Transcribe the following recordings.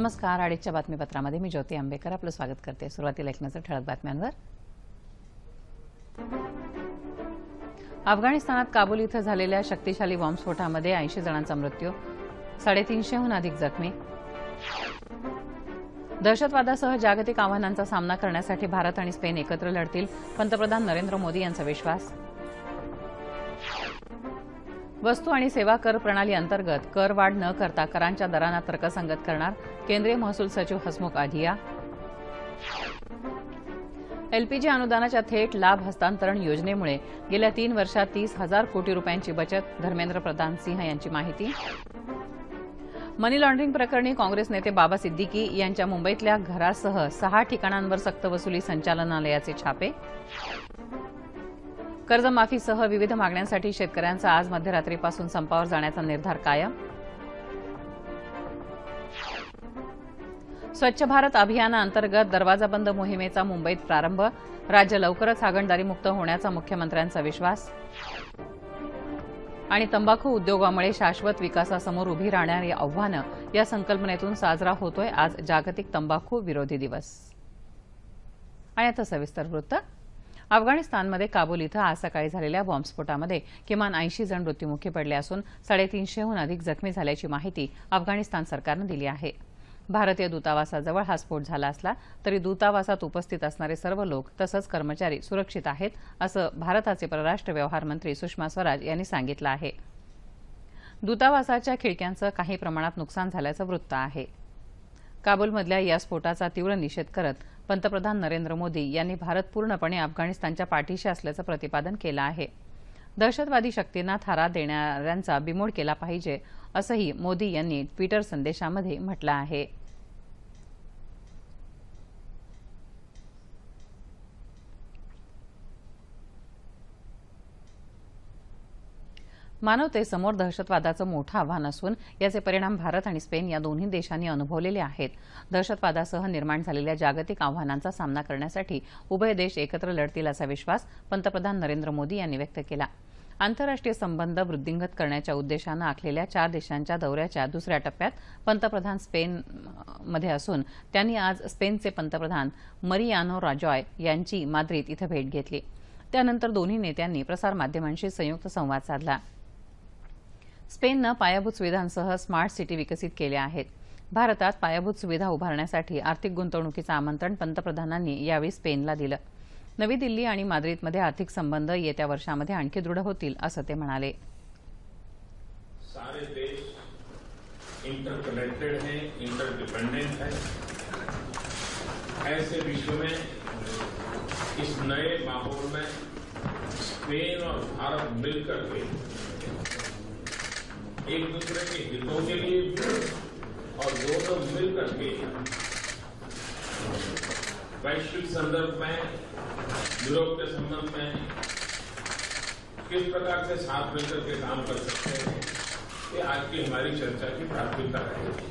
नमस्कार. आडीच्या बातमीपत्रामध्ये मी ज्योती आंबेकर आपलं स्वागत करते. सुरुवातीला एक नजर ठळक बातम्यांवर. अफगाणिस्तानात काबूल इथं झालेल्या शक्तिशाली बॉम्बस्फोटामध्ये ऐंशी जणांचा मृत्यू साडेतीनशेहून अधिक जखमी. दहशतवादासह जागतिक आव्हानांचा सामना करण्यासाठी भारत आणि स्पेन एकत्र लढतील पंतप्रधान नरेंद्र मोदी यांचा विश्वास. वस्तू आणि सेवा कर प्रणाली अंतर्गत कर वाढ न करता करांच्या दरांना तर्कसंगत करणार केंद्रीय महसूल सचिव हसमुख आधिया एलपीजी अनुदानाच्या थेट लाभ हस्तांतरण योजनेमुळे गेल्या तीन वर्षात तीस हजार कोटी रुपयांची बचत धर्मेंद्र प्रधान सिंह यांची माहिती. मनी लॉन्ड्रिंग प्रकरणी काँग्रेस नेते बाबा सिद्दीकी यांच्या मुंबईतल्या घरासह सहा ठिकाणांवर सक्तवसुली संचालनालयाचे छापे. कर्जमाफीसह विविध मागण्यांसाठी शेतकऱ्यांचा आज मध्यरात्रीपासून संपावर जाण्याचा निर्धार कायम. स्वच्छ भारत अभियानाअंतर्गत दरवाजा बंद मोहिमेचा मुंबईत प्रारंभ. राज्य लवकरच हागणदारीमुक्त होण्याचा मुख्यमंत्र्यांचा विश्वास. आणि तंबाखू उद्योगामुळे शाश्वत विकासासमोर उभी राहणारी आव्हानं या संकल्पनेतून साजरा होतोय आज जागतिक तंबाखू विरोधी दिवस. आणि आता सविस्तर वृत्त. अफगाणिस्तानमध्ये काबूल इथं आज सकाळी झालेल्या बॉम्बस्फोटामध्ये किमान ऐंशी जण मृत्युमुखी पडले असून साडेतीनशेहून अधिक जखमी झाल्याची माहिती अफगाणिस्तान सरकारनं दिली आहे. भारतीय दूतावासाजवळ हा स्फोट झाला असला तरी दूतावासात उपस्थित असणारे सर्व लोक तसंच कर्मचारी सुरक्षित आहेत असं भारताचे परराष्ट्र व्यवहार मंत्री सुषमा स्वराज यांनी सांगितलं आहे. दूतावासाच्या खिडक्यांचं काही प्रमाणात नुकसान झाल्याचं वृत्त आहे. काबूलमधल्या या स्फोटाचा तीव्र निषेध करत पंतप्रधान नरेंद्र मोदी यांनी भारत पूर्णपणे अफगाणिस्तानच्या पाठीशी असल्याचं प्रतिपादन केलं आहे. दहशतवादी शक्तींना थारा देणाऱ्यांचा बिमोड केला पाहिजे असंही मोदी यांनी ट्विटर संदेशामध्ये म्हटलं आहे. मानवतेसमोर दहशतवादाचं मोठं आव्हान असून याचे परिणाम भारत आणि स्पेन या दोन्ही देशांनी अनुभवलेले आहेत. दहशतवादासह निर्माण झालेल्या जागतिक आव्हानांचा सामना करण्यासाठी उभय देश एकत्र लढतील असा विश्वास पंतप्रधान नरेंद्र मोदी यांनी व्यक्त केला. आंतरराष्ट्रीय संबंध वृद्धिंगत करण्याच्या उद्देशानं आखलेल्या चार देशांच्या दौऱ्याच्या दुसऱ्या टप्प्यात पंतप्रधान स्पेनमध्ये असून त्यांनी आज स्पेनचे पंतप्रधान मरियानो राजॉय यांची माद्रिद इथं भेट घेतली. त्यानंतर दोन्ही नेत्यांनी प्रसारमाध्यमांशी संयुक्त संवाद साधला. स्पेननं पायाभूत सुविधांसह स्मार्ट सिटी विकसित केल्या आहेत. भारतात पायाभूत सुविधा उभारण्यासाठी आर्थिक गुंतवणुकीचं आमंत्रण पंतप्रधानांनी यावेळी स्पेनला दिलं. नवी दिल्ली आणि माद्रिदमध्ये आर्थिक संबंध येत्या वर्षामध्ये आणखी दृढ होतील असं ते म्हणाले. सारे देश इंटरकनेक्टेड इंटरडिपेंडेंट ऐसे विश्व में इस नए माहौल में स्पेन और भारत मिलकर के एक दूसरे के हितों के लिए और दोनों मिलकर के वैश्विक संदर्भ में, यूरोप के संबंध में किस प्रकार से साथ मिलकर के काम कर सकते हैं, ये आज की हमारी चर्चा की प्राथमिकता रहेगी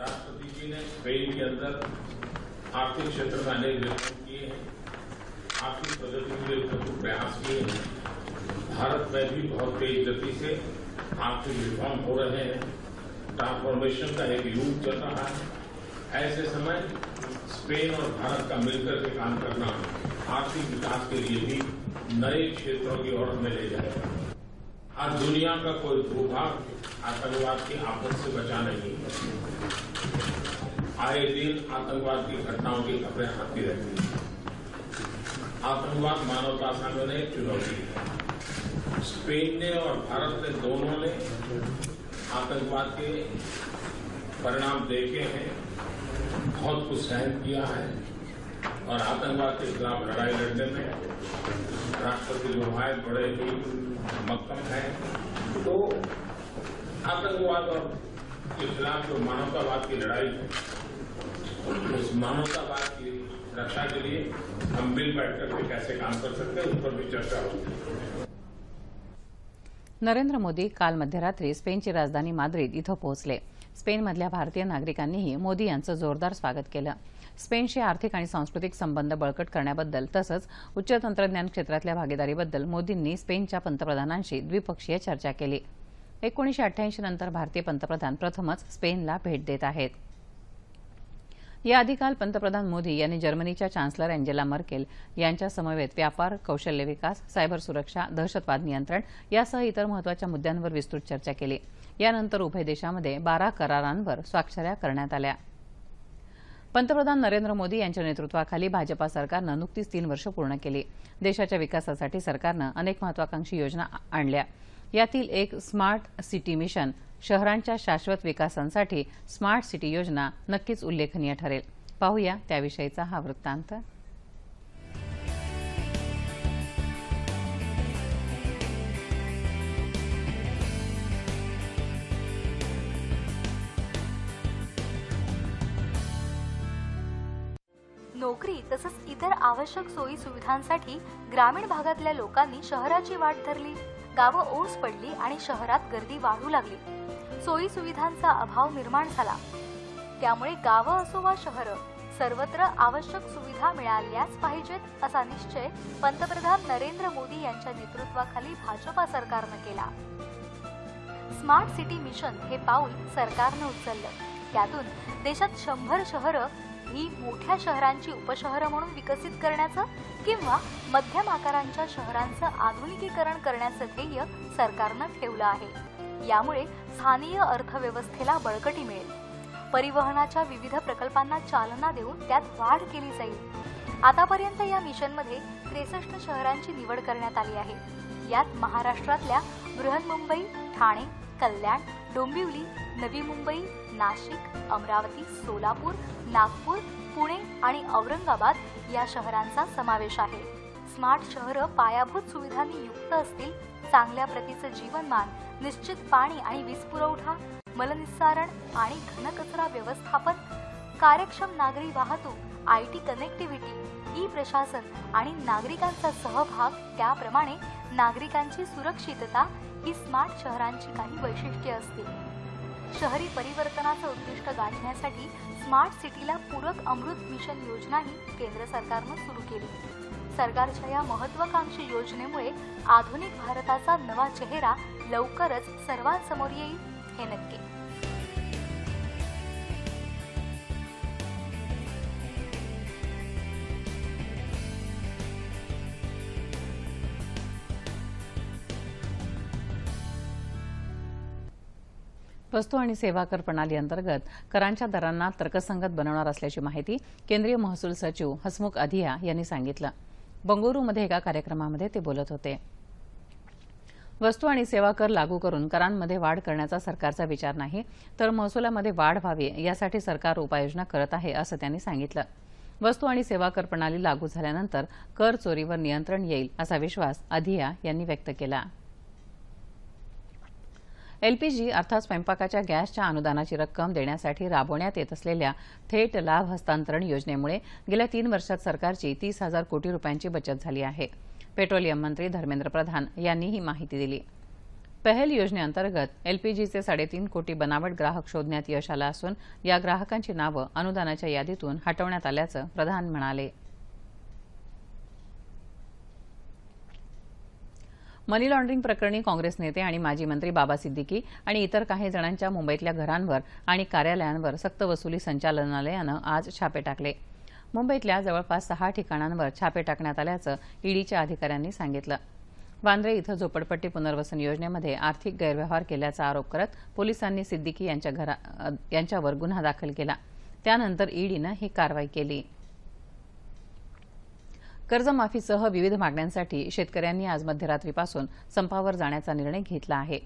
राष्ट्रपति जी ने स्पेन के अंदर आर्थिक क्षेत्र में अनेक रिफॉर्म किए हैं, आर्थिक प्रगति के लिए प्रयास किए हैं। भारत में भी बहुत तेज गति से आर्थिक रिफॉर्म हो रहे हैं ट्रांसफॉर्मेशन का एक युग चल रहा है। ऐसे समय स्पेन और भारत का मिलकर के काम करना आर्थिक विकास के लिए भी नए क्षेत्रों की ओर हमें ले जाएगा। आज दुनिया का कोई भूभाग आतंकवाद की आपद से बचा नहीं है। आए दिन आतंकवाद की घटनाओं की खबरें आती रहती हैं। आतंकवाद मानवता सामने चुनौती है। स्पेन ने और भारत ने दोनों ने आतंकवाद के परिणाम देखे हैं, बहुत कुछ सहन किया है और आतंकवाद के खिलाफ लड़ाई लड़ने में राष्ट्रपति लोहाय बड़े ही मक्कम है। तो आतंकवाद और के खिलाफ जो मानवतावाद की लड़ाई है, उस मानवतावाद की रक्षा के लिए हम मिल बैठ करके कैसे काम कर सकते हैं, उस पर भी चर्चा होगी। नरेंद्र मोदी काल मध्यरात्री स्पेनची राजधानी माद्रिद इथं पोहोचले. स्पेनमधल्या भारतीय नागरिकांनीही मोदी यांचं जोरदार स्वागत केलं. स्पेनशी आर्थिक आणि सांस्कृतिक संबंध बळकट करण्याबद्दल तसंच उच्च तंत्रज्ञान क्षेत्रातल्या भागीदारीबद्दल मोदींनी स्पेनच्या पंतप्रधानांशी द्विपक्षीय चर्चा केली. एकोणीशे अठ्ठ्याऐंशी नंतर भारतीय पंतप्रधान प्रथमच स्पेनला भेट देत आहेत. याआधी काल पंतप्रधान मोदी यांनी जर्मनीच्या चान्सलर अँजेला मर्केल यांच्या समवेत व्यापार कौशल्य विकास सायबर सुरक्षा दहशतवाद नियंत्रण यासह इतर महत्त्वाच्या मुद्द्यांवर विस्तृत चर्चा केली. यानंतर उभय देशांमध्ये बारा करारांवर स्वाक्षऱ्या करण्यात आल्या. पंतप्रधान नरेंद्र मोदी यांच्या नेतृत्वाखाली भाजपा सरकारनं नुकतीच तीन वर्ष पूर्ण केली. देशाच्या विकासासाठी सरकारनं अनेक महत्वाकांक्षी योजना आणल्या. यातील एक स्मार्ट सिटी मिशन शहरांच्या शाश्वत विकासांसाठी स्मार्ट सिटी योजना नक्कीच उल्लेखनीय ठरेल. पाहूया त्याविषयीचा हा वृत्तांत. नोकरी तसंच इतर आवश्यक सोयी सुविधांसाठी ग्रामीण भागातल्या लोकांनी शहराची वाट धरली. गावं ओस पडली आणि शहरात गर्दी वाढू लागली. सोयी सुविधांचा अभाव निर्माण झाला. त्यामुळे गावं असो वा शहरं सर्वत्र आवश्यक सुविधा मिळाल्याच पाहिजेत असा निश्चय पंतप्रधान नरेंद्र मोदी यांच्या नेतृत्वाखाली भाजपा सरकारनं केला. स्मार्ट सिटी मिशन हे पाऊल सरकारनं उचललं. त्यातून देशात शंभर शहरं ही मोठ्या शहरांची उपशहरं म्हणून विकसित करण्याचं किंवा मध्यम आकारांच्या शहरांचं आधुनिकीकरण करण्याचं ध्येय सरकारनं ठेवलं आहे. यामुळे स्थानीय अर्थव्यवस्थेला बळकटी मिळेल. परिवहनाच्या विविध प्रकल्पांना चालना देऊन त्यात वाढ केली जाईल. आतापर्यंत या मिशनमध्ये त्रेसष्ट शहरांची निवड करण्यात आली आहे. यात महाराष्ट्रातल्या बृहन्मुंबई ठाणे कल्याण डोंबिवली नवी मुंबई नाशिक अमरावती सोलापूर नागपूर पुणे आणि औरंगाबाद या शहरांचा समावेश आहे. स्मार्ट शहरं पायाभूत सुविधांनी युक्त असतील चांगल्या प्रतीचं जीवनमान निश्चित पाणी आणि वीज पुरवठा मलनिस्सारण आणि घनकचरा व्यवस्थापन कार्यक्षम नागरी वाहतूक आय टी कनेक्टिव्हिटी ई प्रशासन आणि नागरिकांचा सहभाग त्याप्रमाणे नागरिकांची सुरक्षितता ही स्मार्ट शहरांची काही वैशिष्ट्ये असतील. शहरी परिवर्तनाचं उद्दिष्ट गाठण्यासाठी स्मार्ट सिटीला पूरक अमृत मिशन योजनाही केंद्र सरकारनं सुरू केली. सरकारच्या या महत्वाकांक्षी योजनेमुळे आधुनिक भारताचा नवा चेहरा लवकरच सर्वांसमोर येईल हे नक्की. वस्तू आणि सेवा कर प्रणाली अंतर्गत करांच्या दरांना तर्कसंगत बनवणार असल्याची माहिती केंद्रीय महसूल सचिव हसमुख अधिया यांनी सांगितलं. बंगळुरूमध्ये एका कार्यक्रमामध्ये ते बोलत होते. वस्तू आणि सेवा कर लागू करून करांमध्ये वाढ करण्याचा सरकारचा विचार नाही तर महसुलामध्ये वाढ व्हावी यासाठी सरकार उपाययोजना करत आहे असं त्यांनी सांगितलं. वस्तू आणि सेवा कर प्रणाली लागू झाल्यानंतर कर चोरीवर नियंत्रण येईल असा विश्वास अधिया यांनी व्यक्त केला. एलपीजी अर्थात स्वयंपाकाच्या गॅसच्या अनुदानाची रक्कम देण्यासाठी राबवण्यात येत असलेल्या थेट लाभ हस्तांतरण योजनेमुळे गेल्या तीन वर्षात सरकारची तीस हजार कोटी रुपयांची बचत झाली आहे. पेट्रोलियम मंत्री धर्मेंद्र प्रधान यांनी ही माहिती दिली. पहल योजनेअंतर्गत एलपीजीचे साडेतीन कोटी बनावट ग्राहक शोधण्यात यश आलं असून या ग्राहकांची नावं अनुदानाच्या यादीतून हटवण्यात आल्याचं प्रधान म्हणाले. मनी लॉन्ड्रिंग प्रकरणी काँग्रेस नेते आणि माजी मंत्री बाबा सिद्दीकी आणि इतर काही जणांच्या मुंबईतल्या घरांवर आणि कार्यालयांवर सक्तवसुली संचालनालयानं आज छापे टाकले. मुंबईतल्या जवळपास सहा ठिकाणांवर छापे टाकण्यात आल्याचं ईडीच्या अधिकाऱ्यांनी सांगितलं. वांद्रे इथं झोपडपट्टी पुनर्वसन योजनेमध्ये आर्थिक गैरव्यवहार केल्याचा आरोप करत पोलिसांनी सिद्दीकी यांच्या घरा यांच्यावर गुन्हा दाखल केला. त्यानंतर ईडीनं ही कारवाई केली. कर्जमाफीसह विविध मागण्यांसाठी शेतकऱ्यांनी आज मध्यरात्रीपासून संपावर जाण्याचा निर्णय घेतला आहे.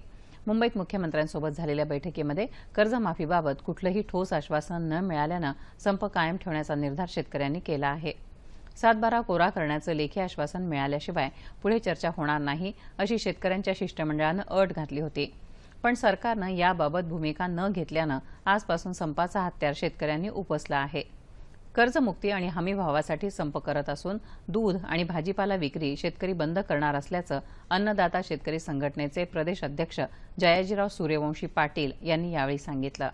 मुंबईत मुख्यमंत्र्यांसोबत झालेल्या बैठकीमध्ये कर्जमाफीबाबत कुठलंही ठोस आश्वासन न मिळाल्यानं संप कायम ठेवण्याचा निर्धार शेतकऱ्यांनी केला आहे. सातबारा कोरा करण्याचं लेखी आश्वासन मिळाल्याशिवाय पुढे चर्चा होणार नाही अशी शेतकऱ्यांच्या शिष्टमंडळानं अट घातली होती. पण सरकारनं याबाबत भूमिका न घेतल्यानं आजपासून संपाचा हत्यार शेतकऱ्यांनी उपसला आहे. कर्जमुक्ती आणि हमी भावासाठी संप करत असून दूध आणि भाजीपाला विक्री शेतकरी बंद करणार असल्याचं अन्नदाता शेतकरी संघटनेचे प्रदेश अध्यक्ष जयाजीराव सूर्यवंशी पाटील यांनी यावेळी सांगितलं.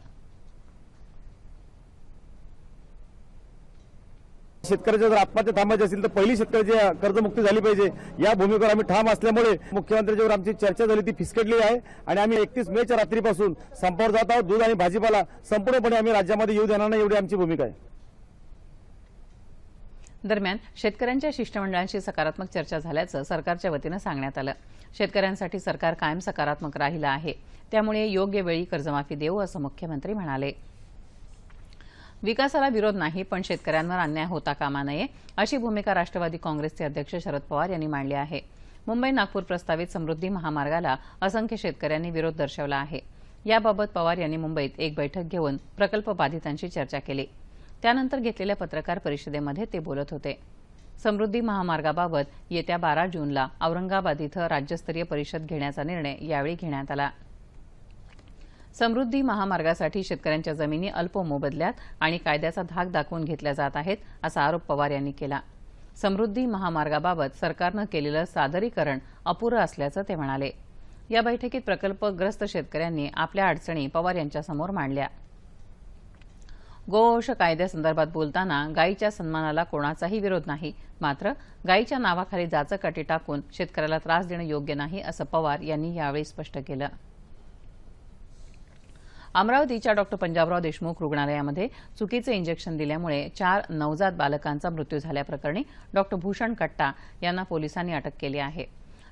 शेतकऱ्याच्या जर आत्महत्या थांबायची असेल तर पहिली शेतकऱ्याची कर्जमुक्ती झाली पाहिजे. या भूमिकेवर आम्ही ठाम असल्यामुळे मुख्यमंत्र्यांच्यावर आमची चर्चा झाली ती फिसकटली आहे. आणि आम्ही एकतीस मेच्या रात्रीपासून संपावर जात आहोत. दूध आणि भाजीपाला संपूर्णपणे आम्ही राज्यामध्ये येऊ देणार नाही एवढी आमची भूमिका आहे. दरम्यान शेतकऱ्यांच्या शिष्टमंडळांशी सकारात्मक चर्चा झाल्याचं सरकारच्या वतीनं सांगण्यात आलं. शेतकऱ्यांसाठी सरकार कायम सकारात्मक राहिलं आहे. त्यामुळे योग्य वेळी कर्जमाफी देऊ असं मुख्यमंत्री म्हणाले. विकासाला विरोध नाही पण शेतकऱ्यांवर अन्याय होता कामा नये अशी भूमिका राष्ट्रवादी काँग्रेसचे अध्यक्ष शरद पवार यांनी मांडली आहे. मुंबई नागपूर प्रस्तावित समृद्धी महामार्गाला असंख्य शेतकऱ्यांनी विरोध दर्शवला आहे. याबाबत पवार यांनी मुंबईत एक बैठक घेऊन प्रकल्प बाधितांशी चर्चा केली. त्यानंतर घेतलेल्या पत्रकार परिषदेमध्ये ते बोलत होते. समृद्धी महामार्गाबाबत येत्या बारा जूनला औरंगाबाद इथं राज्यस्तरीय परिषद घेण्याचा निर्णय यावेळी घेण्यात आला. समृद्धी महामार्गासाठी शेतकऱ्यांच्या जमिनी अल्प मोबदल्यात आणि कायद्याचा धाक दाखवून घेतल्या जात आहेत असा आरोप पवार यांनी केला. समृद्धी महामार्गाबाबत सरकारनं केलेलं सादरीकरण अपुरं असल्याचं ते म्हणाले. या बैठकीत प्रकल्पग्रस्त शेतकऱ्यांनी आपल्या अडचणी पवार यांच्यासमोर मांडल्या. गोवंश कायद्यासंदर्भात बोलताना गायीच्या सन्मानाला कोणाचाही विरोध नाही. मात्र गायीच्या नावाखाली जाचकाटी टाकून शेतकऱ्याला त्रास देणं योग्य नाही असं पवार यांनी यावेळी स्पष्ट केलं. अमरावतीच्या डॉक्टर पंजाबराव देशमुख रुग्णालयामध्ये चुकीचं इंजेक्शन दिल्यामुळे चार नवजात बालकांचा मृत्यू झाल्याप्रकरणी डॉक्टर भूषण कट्टा यांना पोलिसांनी अटक केली आहे.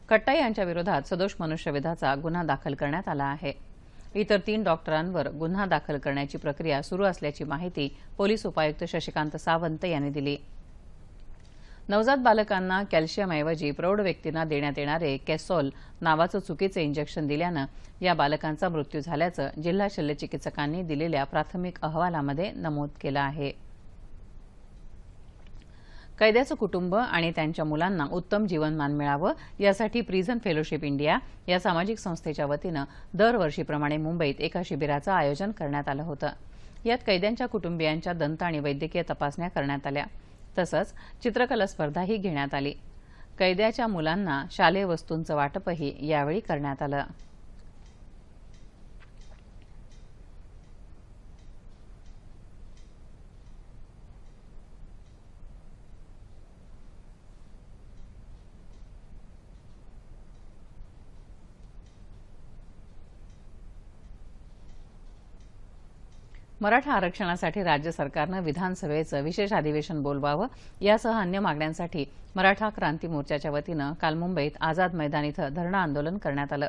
कट्टा यांच्या विरोधात सदोष मनुष्यवधाचा गुन्हा दाखल करण्यात आला आहे. इतर तीन डॉक्टरांवर गुन्हा दाखल करण्याची प्रक्रिया सुरू असल्याची माहिती पोलीस उपायुक्त शशिकांत सावंत यांनी दिली. नवजात बालकांना कॅल्शियमऐवजी प्रौढ व्यक्तींना देण्यात येणारे कॅसॉल नावाचं चुकीचं इंजेक्शन दिल्यानं या बालकांचा मृत्यू झाल्याचं जिल्हा शल्यचिकित्सकांनी दिलेल्या प्राथमिक अहवालामध्ये नमूद केलं आहे. कैद्याचं कुटुंब आणि त्यांच्या मुलांना उत्तम जीवनमान मिळावं यासाठी प्रिझन फेलोशिप इंडिया या सामाजिक संस्थेच्या वतीनं दरवर्षीप्रमाणे मुंबईत एका शिबिराचं आयोजन करण्यात आलं होतं. यात कैद्यांच्या कुटुंबियांच्या दंत आणि वैद्यकीय तपासण्या करण्यात आल्या. तसंच चित्रकला स्पर्धाही घेण्यात आली. कैद्याच्या मुलांना शालेय वस्तूंचं वाटपही यावेळी करण्यात आलं. मराठा आरक्षणासाठी राज्य सरकारनं विधानसभेचं विशेष अधिवेशन बोलवावं यासह अन्य मागण्यांसाठी मराठा क्रांती मोर्चाच्या वतीनं काल मुंबईत आझाद मैदान इथं धरणं आंदोलन करण्यात आलं.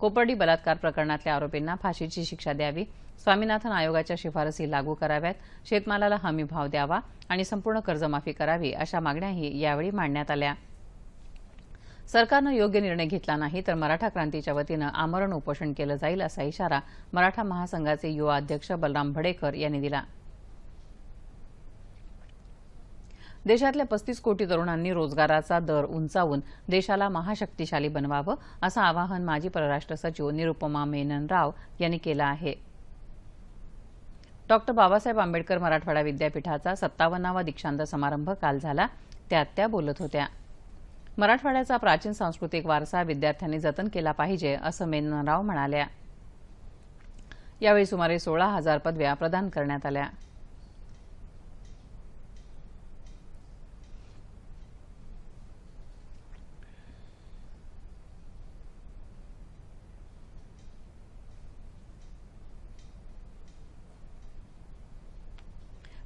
कोपर्डी बलात्कार प्रकरणातल्या आरोपींना फाशीची शिक्षा द्यावी स्वामीनाथन आयोगाच्या शिफारसी लागू कराव्यात शेतमालाला हमी भाव द्यावा आणि संपूर्ण कर्जमाफी करावी अशा मागण्याही यावेळी मांडण्यात आल्या. सरकारनं योग्य निर्णय घेतला नाही तर मराठा क्रांतीच्या वतीनं आमरण उपोषण केलं जाईल असा इशारा मराठा महासंघाचे युवा अध्यक्ष बलराम भडेकर यांनी दिला. देशातल्या पस्तीस कोटी तरुणांनी रोजगाराचा दर उंचावून देशाला महाशक्तिशाली बनवावं असं आवाहन माजी परराष्ट्र सचिव निरुपमा मेनन राव यांनी केलं आहे. डॉक्टर बाबासाहेब आंबेडकर मराठवाडा विद्यापीठाचा सत्तावन्नावा दीक्षांत समारंभ काल झाला. त्यात त्या बोलत होत्या. मराठवाड्याचा प्राचीन सांस्कृतिक वारसा विद्यार्थ्यांनी जतन केला पाहिजे असं मेनराव म्हणाल्या. यावेळी सुमारे सोळा हजार पदव्या प्रदान करण्यात आल्या.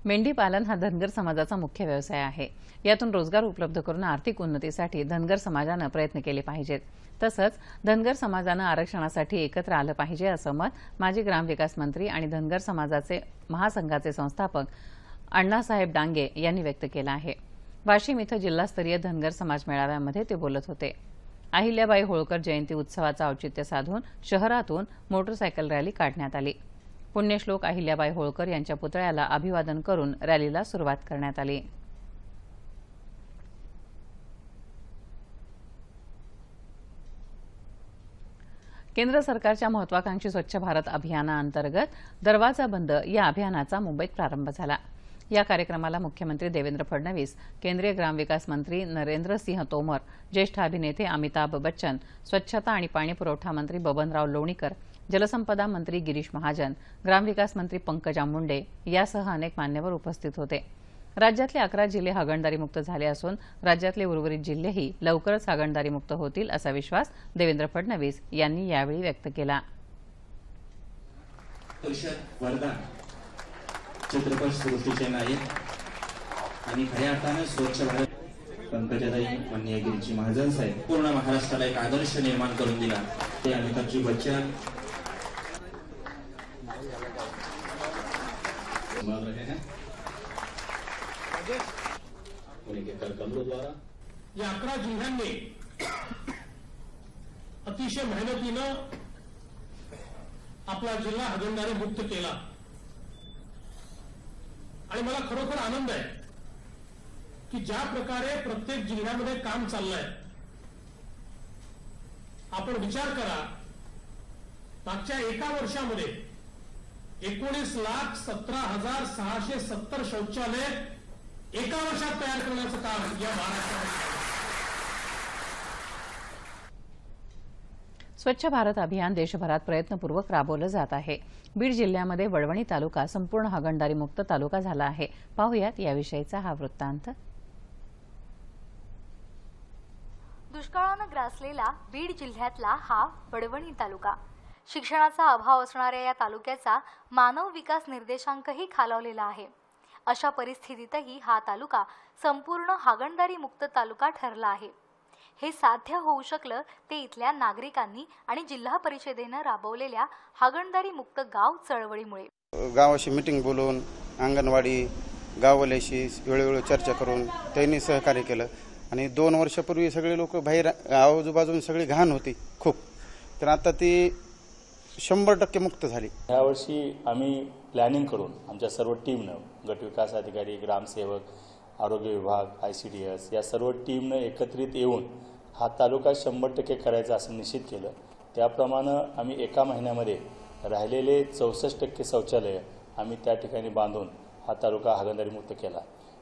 मेंढी पालन हा धनगर समाजाचा मुख्य व्यवसाय आहे. यातून रोजगार उपलब्ध करून आर्थिक उन्नतीसाठी धनगर समाजानं प्रयत्न केले पाहिजेत. तसंच धनगर समाजानं आरक्षणासाठी एकत्र आलं पाहिजे असं मत माजी ग्रामविकास मंत्री आणि धनगर समाजाचे महासंघाचे संस्थापक अण्णासाहेब डांगे यांनी व्यक्त केलं आहे. वाशिम इथं जिल्हास्तरीय धनगर समाज मेळाव्यामध्ये ते बोलत होते. अहिल्याबाई होळकर जयंती उत्सवाचं औचित्य साधून शहरातून मोटरसायकल रॅली काढण्यात आली. पुण्यश्लोक अहिल्याबाई होळकर यांच्या पुतळ्याला अभिवादन करून रॅलीला सुरुवात करण्यात आली. केंद्र सरकारच्या महत्वाकांक्षी स्वच्छ भारत अभियानाअंतर्गत दरवाजा बंद या अभियानाचा मुंबईत प्रारंभ झाला. या कार्यक्रमाला मुख्यमंत्री देवेंद्र फडणवीस केंद्रीय ग्रामविकास मंत्री नरेंद्र सिंह तोमर ज्येष्ठ अभिनेते अमिताभ बच्चन स्वच्छता आणि पाणी पुरवठा मंत्री बबनराव लोणीकर जलसंपदा मंत्री गिरीश महाजन ग्रामविकास मंत्री पंकजा मुंडे यासह अनेक मान्यवर उपस्थित होते. राज्यातले अकरा जिल्हे हागणदारीमुक्त झाले असून राज्यातले उर्वरित जिल्हेही लवकरच हागणदारीमुक्त होतील असा विश्वास देवेंद्र फडणवीस यांनी यावेळी व्यक्त केला. चित्रपट सृष्टीचे नायक आणि खऱ्या अर्थानं स्वच्छ भारत पंकजाताई माननीय गिरीजी महाजन साहेब पूर्ण महाराष्ट्राला एक आदर्श निर्माण करून दिला. ते अमिताभजी बच्चन संभाल रहे हैं। उन्हीं के कर कमलों द्वारा। या अकरा जिल्ह्यांनी अतिशय मेहनतीनं आपला जिल्हा हागणदारी मुक्त केला. आणि मला खरोखर आनंद आहे की ज्या प्रकारे प्रत्येक जिल्ह्यामध्ये काम चाललंय आपण विचार करा मागच्या एका वर्षामध्ये एकोणीस लाख सतरा हजार सहाशे सत्तर शौचालय एका वर्षात तयार करण्याचं काम या महाराष्ट्रामध्ये. स्वच्छ भारत अभियान देशभरात प्रयत्नपूर्वक राबवलं जात आहे. बीड जिल्ह्यामध्ये वळवणी तालुका संपूर्ण हागणदारी मुक्त तालुका झाला आहे. पाहुयात याविषयीचा हा वृत्तांत. दुष्काळानं ग्रासलेला बीड जिल्ह्यातला हा वडवणी तालुका. शिक्षणाचा अभाव असणाऱ्या या तालुक्याचा मानव विकास निर्देशांकही खालावलेला आहे. अशा परिस्थितीतही हा तालुका संपूर्ण हागणदारी मुक्त तालुका ठरला आहे. हे साध्य होऊ शकलं ते इथल्या नागरिकांनी आणि जिल्हा परिषदेनं राबवलेल्या हागणदारी मुक्त गाव चळवळीमुळे. गावाशी मिटिंग बोलवून अंगणवाडी गाववाल्याशी वेळोवेळी चर्चा करून त्यांनी सहकार्य केलं. आणि दोन वर्षापूर्वी सगळे लोक बाहेर आजूबाजून सगळी घाण होती खूप. तर आता ती शंभर टक्के मुक्त झाली. यावर्षी आम्ही प्लॅनिंग करून आमच्या सर्व टीमनं गटविकास अधिकारी ग्रामसेवक आरोग्य विभाग आय सी डी एस या सर्व टीमनं एकत्रित येऊन हा तालुका शंभर टक्के करायचा असं निश्चित केलं. त्याप्रमाणे आम्ही एका महिन्यामध्ये राहिलेले चौसष्ट टक्के शौचालय आम्ही त्या ठिकाणी बांधून हा तालुका हागंदारीमुक्त केला.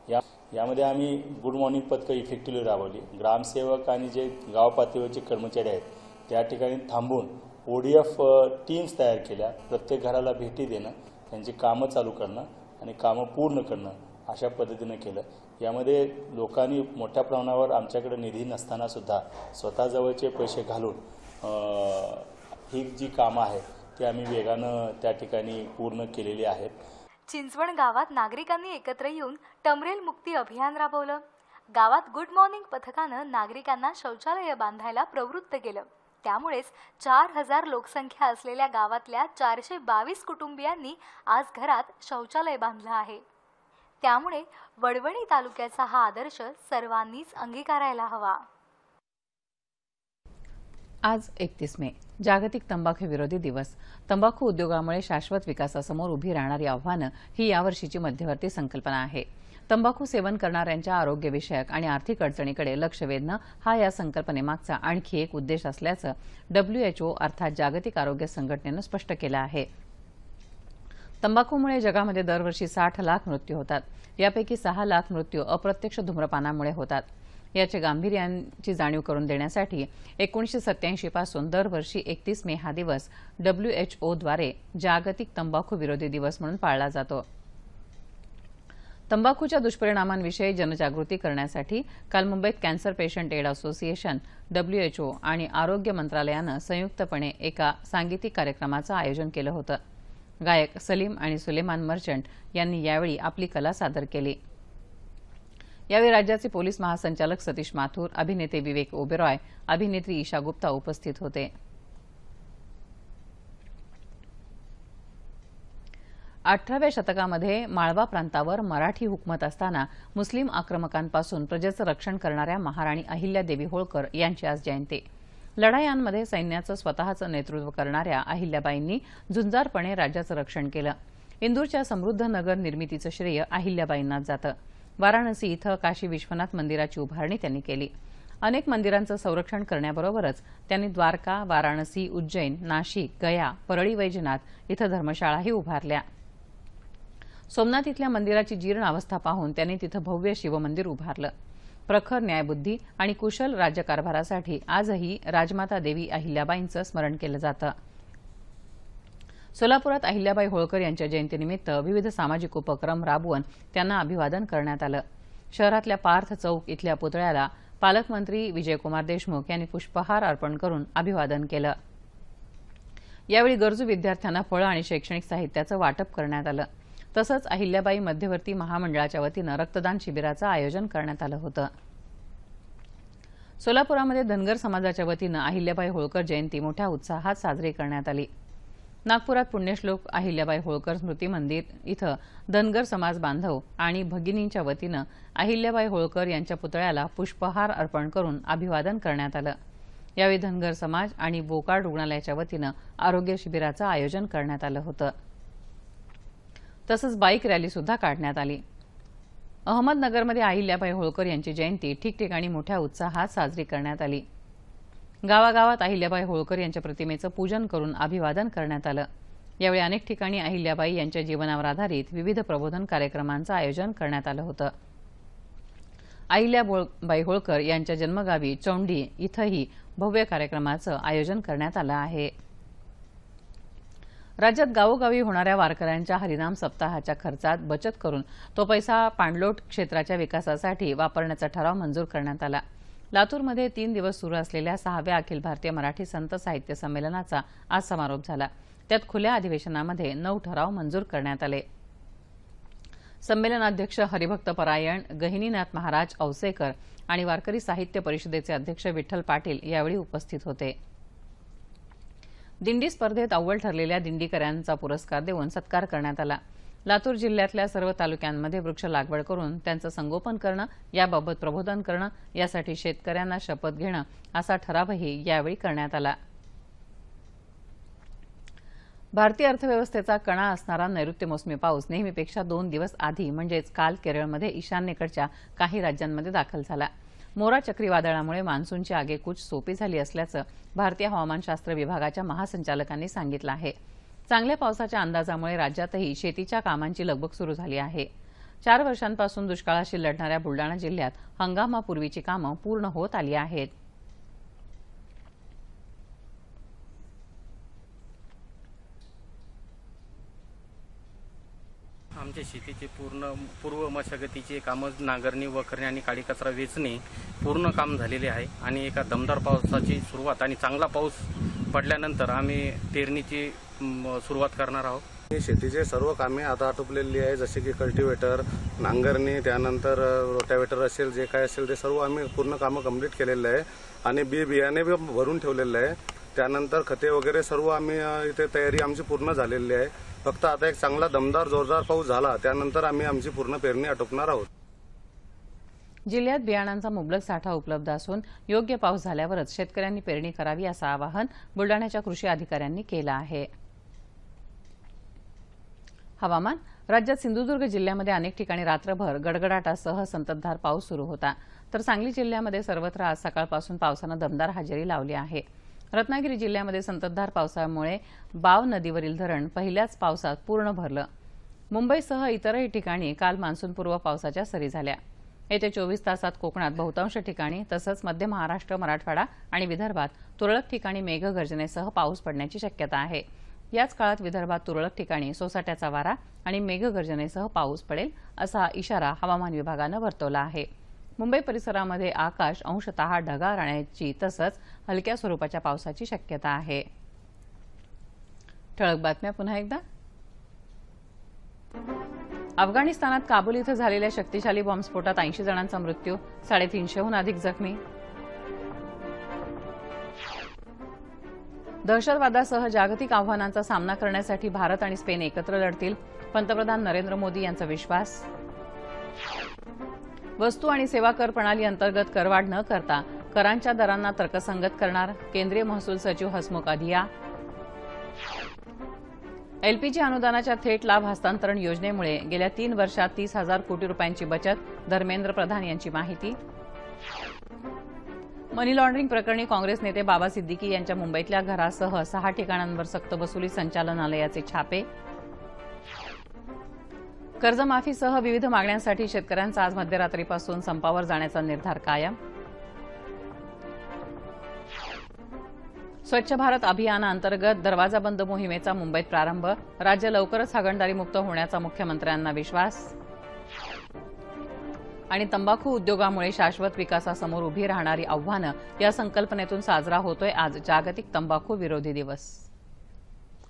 या यामध्ये आम्ही गुड मॉर्निंग पथकं इफेक्टिव्हली राबवली. ग्रामसेवक आणि जे गाव पातळीवरचे कर्मचारी आहेत त्या ठिकाणी थांबून ओडीएफ टीम्स तयार केल्या. प्रत्येक घराला भेटी देणं त्यांची कामं चालू करणं आणि कामं पूर्ण करणं अशा पद्धतीनं केलं. यामध्ये लोकांनी मोठ्या प्रमाणावर आमच्याकडे निधी नसताना सुद्धा स्वतःजवळचे पैसे घालून ही जी कामं आहेत ती आम्ही वेगानं त्या ठिकाणी पूर्ण केलेली आहेत. चिंचवण गावात नागरिकांनी एकत्र येऊन टमरेल मुक्ती अभियान राबवलं. गावात गुड मॉर्निंग पथकानं नागरिकांना शौचालय बांधायला प्रवृत्त केलं. त्यामुळेच चार हजार लोकसंख्या असलेल्या गावातल्या चारशे बावीस कुटुंबियांनी आज घरात शौचालय बांधलं आहे. त्यामुळे वडवणी तालुक्याचा हा आदर्श सर्वांनीच अंगीकारायला हवा. आज एकतीस मे जागतिक तंबाखू विरोधी दिवस. तंबाखू उद्योगामुळे शाश्वत विकासासमोर उभी राहणारी आव्हानं ही यावर्षीची मध्यवर्ती संकल्पना आहे. तंबाखू सेवन करणाऱ्यांच्या आरोग्यविषयक आणि आर्थिक अडचणीकडे लक्ष वेधणं हा या संकल्पनेमागचा आणखी एक उद्देश असल्याचं डब्ल्यूएचओ अर्थात जागतिक आरोग्य संघटनेनं स्पष्ट केलं आहे. तंबाखूमुळे जगामध्ये दरवर्षी साठ लाख मृत्यू होतात. यापैकी सहा लाख मृत्यू अप्रत्यक्ष धूम्रपानामुळे होतात. याच्या गांभीर्याची जाणीव करून देण्यासाठी एकोणीशे सत्याऐंशी पासून दरवर्षी एकतीस मे हा दिवस डब्ल्यूएचओद्वारे जागतिक तंबाखू विरोधी दिवस म्हणून पाळला जातो. तंबाखूच्या दुष्परिणामांविषयी जनजागृती करण्यासाठी काल मुंबईत cancer patient aid association WHO आणि आरोग्य मंत्रालयानं संयुक्तपणे एका सांगीतिक कार्यक्रमाचं आयोजन केलं होतं. गायक सलीम आणि सुलेमान मर्चंट यांनी यावेळी आपली कला सादर केली. यावेळी राज्याचे पोलीस महासंचालक सतीश माथूर अभिनेते विवेक ओबेरॉय अभिनेत्री ईशा गुप्ता उपस्थित होते. अठराव्या शतकामध्ये माळवा प्रांतावर मराठी हुकमत असताना मुस्लिम आक्रमकांपासून प्रजेचं रक्षण करणाऱ्या महाराणी अहिल्यादेवी होळकर यांची आज जयंती. लढायांमध्ये सैन्याचं स्वतःचं नेतृत्व करणाऱ्या अहिल्याबाईंनी झुंजारपणे राज्याचं रक्षण केलं. इंदूरच्या समृद्ध नगर निर्मितीचं श्रेय अहिल्याबाईंनाच जातं. वाराणसी इथं काशी विश्वनाथ मंदिराची उभारणी त्यांनी केली. अनेक मंदिरांचं संरक्षण करण्याबरोबरच त्यांनी द्वारका वाराणसी उज्जैन नाशिक गया परळी वैजनाथ इथं धर्मशाळाही उभारल्या. सोमनाथ इथल्या मंदिराची जीर्ण अवस्था पाहून त्यांनी तिथं भव्य शिवमंदिर उभारलं. प्रखर न्यायबुद्धी आणि कुशल राज्यकारभारासाठी आजही राजमाता देवी अहिल्याबाईंचं स्मरण केलं जातं. सोलापुरात अहिल्याबाई होळकर यांच्या जयंतीनिमित्त विविध सामाजिक उपक्रम राबवून त्यांना अभिवादन करण्यात आलं. शहरातल्या पार्थ चौक इथल्या पुतळ्याला पालकमंत्री विजयकुमार देशमुख यांनी पुष्पहार अर्पण करून अभिवादन केलं. यावेळी गरजू विद्यार्थ्यांना फळं आणि शैक्षणिक साहित्याचं वाटप करण्यात आलं. तसंच अहिल्याबाई मध्यवर्ती महामंडळाच्या वतीनं रक्तदान शिबिराचं आयोजन करण्यात आलं होतं. सोलापुरामध्ये धनगर समाजाच्या वतीनं अहिल्याबाई होळकर जयंती मोठ्या उत्साहात साजरी करण्यात आली. नागपुरात पुण्यश्लोक अहिल्याबाई होळकर स्मृती मंदिर इथं धनगर समाज बांधव आणि भगिनींच्या वतीनं अहिल्याबाई होळकर यांच्या पुतळ्याला पुष्पहार अर्पण करून अभिवादन करण्यात आलं. यावेळी धनगर समाज आणि बोकाड रुग्णालयाच्या वतीनं आरोग्य शिबिराचं आयोजन करण्यात आलं होतं. तसंच बाईक रॅली सुद्धा काढण्यात आली. अहमदनगरमध्ये अहिल्याबाई होळकर यांची जयंती ठिकठिकाणी मोठ्या उत्साहात साजरी करण्यात आली. गावागावात अहिल्याबाई होळकर यांच्या प्रतिमेचं पूजन करून अभिवादन करण्यात आलं. यावेळी अनेक ठिकाणी अहिल्याबाई यांच्या जीवनावर आधारित विविध प्रबोधन कार्यक्रमांचं आयोजन करण्यात आलं होतं. अहिल्याबाई होळकर यांच्या जन्मगावी चौंडी इथंही भव्य कार्यक्रमाचं आयोजन करण्यात आलं आहे. राज्यात गावोगावी होणाऱ्या वारकऱ्यांच्या हरिनाम सप्ताहाच्या खर्चात बचत करून तो पैसा पाणलोट क्षेत्राच्या विकासासाठी वापरण्याचा ठराव मंजूर करण्यात आला. लातूरमध्ये तीन दिवस सुरू असलेल्या सहाव्या अखिल भारतीय मराठी संत साहित्य संमेलनाचा आज समारोप झाला. त्यात खुल्या अधिवेशनामध्ये नऊ ठराव मंजूर करण्यात आले. संमेलनाध्यक्ष हरिभक्त परायण गहिनीनाथ महाराज औसेकर आणि वारकरी साहित्य परिषदेचे अध्यक्ष विठ्ठल पाटील यावेळी उपस्थित होते. दिंडी स्पर्धेत अव्वल ठरलेल्या दिंडीकऱ्यांचा पुरस्कार देऊन सत्कार करण्यात आला. लातूर जिल्ह्यातल्या सर्व तालुक्यांमध्ये वृक्ष लागवड करून त्यांचं संगोपन करणं याबाबत प्रबोधन करणं यासाठी शेतकऱ्यांना शपथ घेणं असा ठरावही यावेळी करण्यात आला. भारतीय अर्थव्यवस्थेचा कणा असणारा नैऋत्य मोसमी पाऊस नेहमीपेक्षा दोन दिवस आधी म्हणजेच काल केरळमध्ये ईशान्येकडच्या काही राज्यांमध्ये दाखल झाला. मोरा चक्रीवादळामुळे मान्सूनची आगेकूच सोपी झाली असल्याचं भारतीय हवामानशास्त्र विभागाच्या महासंचालकांनी सांगितलं आहे. चांगल्या पावसाच्या अंदाजामुळे राज्यातही शेतीच्या कामांची लगबग सुरू झाली आहे. चार वर्षांपासून दुष्काळाशी लढणाऱ्या बुलडाणा जिल्ह्यात हंगामापूर्वीची कामं पूर्ण होत आली आहेत. आमच्या शेतीचे पूर्ण पूर्व मशागतीचे कामं नांगरणी वखरणी आणि काळी कचरा वेचणे पूर्ण काम झालेले आहे. आणि एका दमदार पावसाची सुरुवात आणि चांगला पाऊस पडल्यानंतर आम्ही पेरणीची म, सुरुवात करणार आहोत. शेतीचे सर्व कामे आता आटोपलेली आहे जसे की कल्टिवेटर नांगरणी त्यानंतर रोटावेटर असेल जे काय असेल ते सर्व आम्ही पूर्ण कामं कंप्लीट केलेलं आहे. आणि बी बियाणे बी भरून ठेवलेलं आहे. त्यानंतर खते वगैरे सर्व आम्ही इथे तयारी आमची पूर्ण झालेली आहे. फक्त आता एक चांगला दमदार जोरदार पाऊस झाला त्यानंतर आम्ही आमची पूर्ण पेरणी आटोपणार आहोत. जिल्ह्यात बियाणांचा मुबलक साठा उपलब्ध असून योग्य पाऊस झाल्यावरच शेतकऱ्यांनी पेरणी करावी असं आवाहन बुलडाण्याच्या कृषी अधिकाऱ्यांनी केलं आहे. हवामान राज्यात सिंधुदुर्ग जिल्ह्यामध्ये अनेक ठिकाणी रात्रभर गडगडाटासह संततधार पाऊस सुरू होता. तर सांगली जिल्ह्यामध्ये सर्वत्र आज सकाळपासून पावसानं दमदार हजेरी लावली आहे. रत्नागिरी जिल्ह्यामध्ये संततधार पावसामुळे बाव नदीवरील धरण पहिल्याच पावसात पूर्ण भरलं. मुंबईसह इतरही ठिकाणी काल मान्सूनपूर्व पावसाच्या सरी झाल्या. येत्या चोवीस तासात कोकणात बहुतांश ठिकाणी तसंच मध्य महाराष्ट्र मराठवाडा आणि विदर्भात तुरळक ठिकाणी मेघगर्जनेसह पाऊस पडण्याची शक्यता आहे. याच काळात विदर्भात तुरळक ठिकाणी सोसाट्याचा वारा आणि मेघगर्जनेसह पाऊस पडेल असा इशारा हवामान विभागानं वर्तवला आहे. मुंबई परिसरामध्ये आकाश अंशतः ढगाळ राहण्याची तसंच हलक्या स्वरूपाच्या पावसाची शक्यता आहे. ठळक बातम्या पुन्हा एकदा. अफगाणिस्तानात काबूल इथं झालेल्या शक्तिशाली बॉम्बस्फोटात ऐंशी जणांचा मृत्यू साडेतीनशेहून अधिक जखमी. दहशतवादासह जागतिक आव्हानांचा सामना करण्यासाठी भारत आणि स्पेन एकत्र लढतील पंतप्रधान नरेंद्र मोदी यांचा विश्वास. वस्तू आणि सेवा कर प्रणाली अंतर्गत करवाढ न करता करांच्या दरांना तर्कसंगत करणार केंद्रीय महसूल सचिव हसमुख अधिया एलपीजी अनुदानाच्या थेट लाभ हस्तांतरण योजनेमुळे गेल्या तीन वर्षात तीस हजार कोटी रुपयांची बचत धर्मेंद्र प्रधान यांची माहिती. मनी लॉन्ड्रिंग प्रकरणी काँग्रेस नेते बाबा सिद्दीकी यांच्या मुंबईतल्या घरासह सहा ठिकाणांवर सक्तवसुली संचालनालयाचे छापे. कर्जमाफीसह विविध मागण्यांसाठी शेतकऱ्यांचा आज मध्यरात्रीपासून संपावर जाण्याचा निर्धार कायम. स्वच्छ भारत अभियानाअंतर्गत दरवाजा बंद मोहिमेचा मुंबईत प्रारंभ. राज्य लवकरच हागणदारीमुक्त होण्याचा मुख्यमंत्र्यांना विश्वास. आणि तंबाखू उद्योगामुळे शाश्वत विकासासमोर उभी राहणारी आव्हानं या संकल्पनेतून साजरा होतोय आज जागतिक तंबाखू विरोधी दिवस.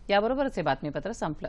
याबरोबरच हे बातमीपत्र संपलं.